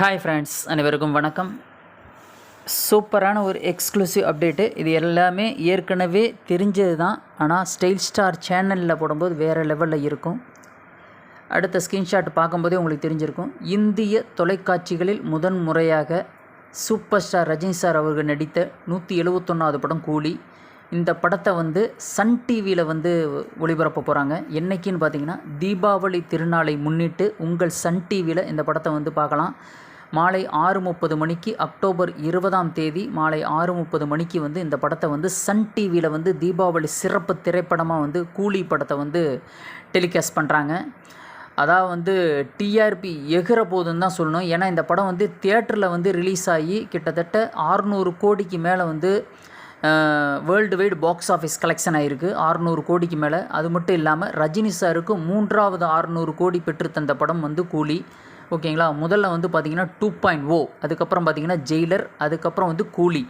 Hi friends அனைவருக்கும் வணக்கம். சூப்பரான ஒரு எக்ஸ்க்ளூசிவ் அப்டேட்டு இது எல்லாமே ஏற்கனவே தெரிஞ்சது தான். ஆனால் ஸ்டைல் ஸ்டார் சேனலில் போடும்போது வேறு லெவலில் இருக்கும். அடுத்த ஸ்க்ரீன்ஷாட் பார்க்கும்போதே உங்களுக்கு தெரிஞ்சிருக்கும். இந்திய தொலைக்காட்சிகளில் முதன் முறையாக சூப்பர் ஸ்டார் ரஜினி சார் அவர்கள் நடித்த நூற்றி எழுபத்தொன்னாவது படம் கூலி. இந்த படத்தை வந்து சன் டிவியில் வந்து ஒளிபரப்ப போகிறாங்க என்னைக்குன்னு பார்த்தீங்கன்னா தீபாவளி திருநாளை முன்னிட்டு உங்கள் சன் டிவியில் இந்த படத்தை வந்து பார்க்கலாம். மாலை ஆறு முப்பது மணிக்கு அக்டோபர் இருபதாம் தேதி மாலை ஆறு முப்பது மணிக்கு வந்து இந்த படத்தை வந்து சன் டிவியில் வந்து தீபாவளி சிறப்பு திரைப்படமாக வந்து கூலி படத்தை வந்து டெலிகாஸ்ட் பண்ணுறாங்க அதாவது வந்து டிஆர்பி எகிற போதுன்னு தான் சொல்லணும். ஏன்னா இந்த படம் வந்து தியேட்டரில் வந்து ரிலீஸ் ஆகி கிட்டத்தட்ட ஆறுநூறு கோடிக்கு மேலே வந்து world wide box office collection ஆகிருக்கு ஆறுநூறு கோடிக்கு மேலே. அது மட்டும் இல்லாமல் ரஜினி சாருக்கு மூன்றாவது ஆறுநூறு கோடி பெற்று தந்த படம் வந்து கூலி. ஓகேங்களா? முதல்ல வந்து பார்த்திங்கன்னா டூ பாயிண்ட் ஓ oh, அதுக்கப்புறம் பார்த்திங்கன்னா ஜெயிலர் அதுக்கப்புறம் வந்து கூலி.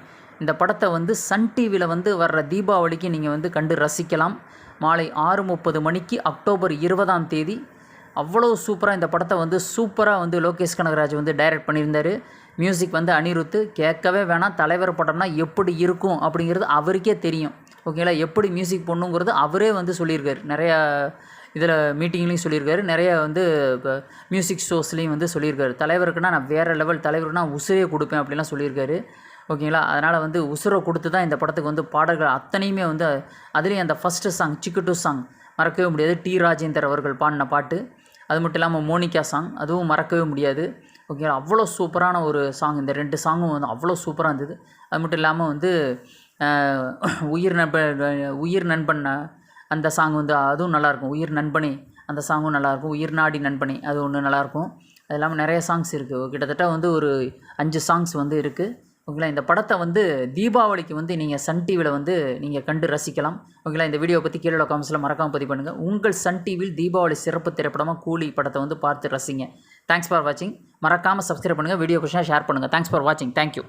இந்த படத்தை வந்து சன் டிவியில் வந்து வர்ற தீபாவளிக்கு நீங்கள் வந்து கண்டு ரசிக்கலாம். மாலை ஆறு முப்பது மணிக்கு அக்டோபர் இருபதாம் தேதி. அவ்வளோ சூப்பராக இந்த படத்தை வந்து சூப்பராக வந்து லோகேஷ் கனகராஜ் வந்து டைரக்ட் பண்ணியிருந்தார். மியூசிக் வந்து அனிருத்து கேட்கவே வேணாம். தலைவர் படம்னா எப்படி இருக்கும் அப்படிங்கிறது அவருக்கே தெரியும். ஓகேங்களா? எப்படி மியூசிக் பண்ணுங்கிறது அவரே வந்து சொல்லியிருக்காரு. நிறையா இதில் மீட்டிங்லேயும் சொல்லியிருக்காரு. நிறைய வந்து இப்போ மியூசிக் ஷோஸ்லேயும் வந்து சொல்லியிருக்காரு. தலைவருக்குன்னா நான் வேறு லெவல் தலைவருக்குன்னா உசுரே கொடுப்பேன் அப்படிலாம் சொல்லியிருக்காரு. ஓகேங்களா? அதனால் வந்து உசுரை கொடுத்து தான் இந்த படத்துக்கு வந்து பாடல்கள் அத்தனையுமே வந்து அதுலேயும் அந்த ஃபஸ்ட்டு சாங் சிக்கு சாங் மறக்கவே முடியாது. டி ராஜேந்தர் அவர்கள் பாடின பாட்டு. அது மட்டும் இல்லாமல் மோனிகா சாங் அதுவும் மறக்கவே முடியாது. ஓகேங்களா? அவ்வளோ சூப்பரான ஒரு சாங் இந்த ரெண்டு சாங்கும் வந்து அவ்வளோ சூப்பராக இருந்தது. அது மட்டும் இல்லாமல் வந்து உயிர் நண்பன் உயிர் நண்பன் அந்த சாங் வந்து அதுவும் நல்லாயிருக்கும். உயிர் நண்பனே அந்த சாங்கும் நல்லாயிருக்கும். உயிர் நாடி நண்பனே அது ஒன்று நல்லாயிருக்கும். அது இல்லாமல் நிறைய சாங்ஸ் இருக்குது கிட்டத்தட்ட வந்து ஒரு அஞ்சு சாங்ஸ் வந்து இருக்குது ஓகேங்களா? இந்த படத்தை வந்து தீபாவளிக்கு வந்து நீங்கள் சன் டிவியில் வந்து நீங்கள் கண்டு ரசிக்கலாம். ஓகேங்களா? இந்த வீடியோ பற்றி கீழே காமெண்ட்ஸில் மறக்காமல் பதிவு பண்ணுங்கள் உங்கள் சன் டிவியில் தீபாவளி சிறப்பு திரைப்படமாக கூலி படத்தை வந்து பார்த்து ரசிங்க. தேங்க்ஸ் ஃபார் வாட்சிங் மறக்காமல் சப்ஸ்கிரைப் பண்ணுங்கள் வீடியோ கொஷனாக ஷேர் பண்ணுங்கள் தேங்க்ஸ் ஃபார் வாட்சிங் தேங்க்யூ